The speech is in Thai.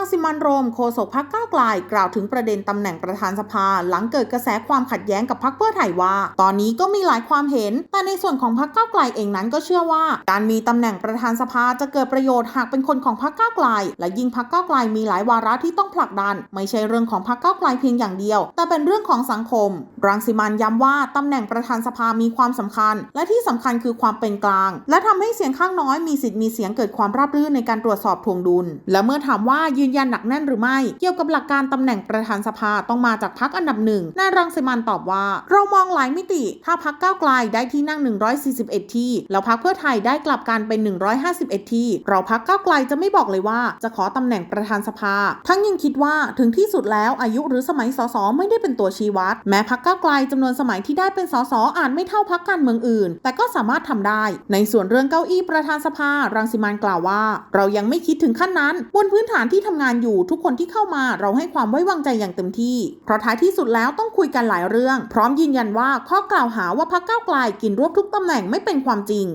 ังสิมันโรมโฆษกพักก้าวไกลกล่าวถึงประเด็นตำแหน่งประธานสภา หลังเกิดกระแสความขัดแย้งกับพักเพื่อไทยว่า ตอนนี้ก็มีหลายความเห็น แต่ในส่วนของพักก้าวไกลเองนั้นก็เชื่อว่า การมีตำแหน่งประธานสภาจะเกิดประโยชน์หากเป็นคนของพักก้าวไกล และยิ่งพักก้าวไกลมีหลายวาระที่ต้องผลักดัน ไม่ใช่เรื่องของพักก้าวไกลเพียงอย่างเดียว แต่เป็นเรื่องของสังคม รังสิมันย้ำว่าตำแหน่งประธานสภามีความสำคัญ และที่สำคัญคือความเป็นกลาง และทำให้เสียงข้างน้อยมีสิทธิ์มีเสียงเกิดความราบรื่นในการตรวจสอบทวงดุล และเมื่อถามว่ายืนยันหนักแน่นหรือไม่ เกี่ยวกับหลักการตำแหน่งประธานสภาต้องมาจากพักอันดับหนึ่งนายรังสิมันตอบว่า เรามองหลายมิติ ถ้าพักก้าวไกลได้ที่นั่ง 141 ที่ แล้วพักเพื่อไทยได้กลับกันเป็น 151 ที่ เราพักก้าวไกลจะไม่บอกเลยว่า จะขอตำแหน่งประธานสภา ทั้งยังคิดว่าถึงที่สุดแล้วอายุหรือสมัยสสไม่ได้เป็นตัวชี้วัด แม้พักก้าวไกลจำนวนสมัยที่ได้เป็นสสอาจไม่เท่าพักการเมืองอื่น แต่ก็สามารถทำได้ ในส่วนเรื่องเก้าอี้ประธานสภา รังสิมันกล่าวว่า เรายังไม่คิดถึงขั้นนั้น บนพื้นฐานที่ทำงานอยู่ทุกคนที่เข้ามาเราให้ความไว้วางใจอย่างเต็มที่ เพราะท้ายที่สุดแล้วต้องคุยกันหลายเรื่อง พร้อมยืนยันว่าข้อกล่าวหาว่าพรรคก้าวไกลกินรวบทุกตำแหน่งไม่เป็นความจริง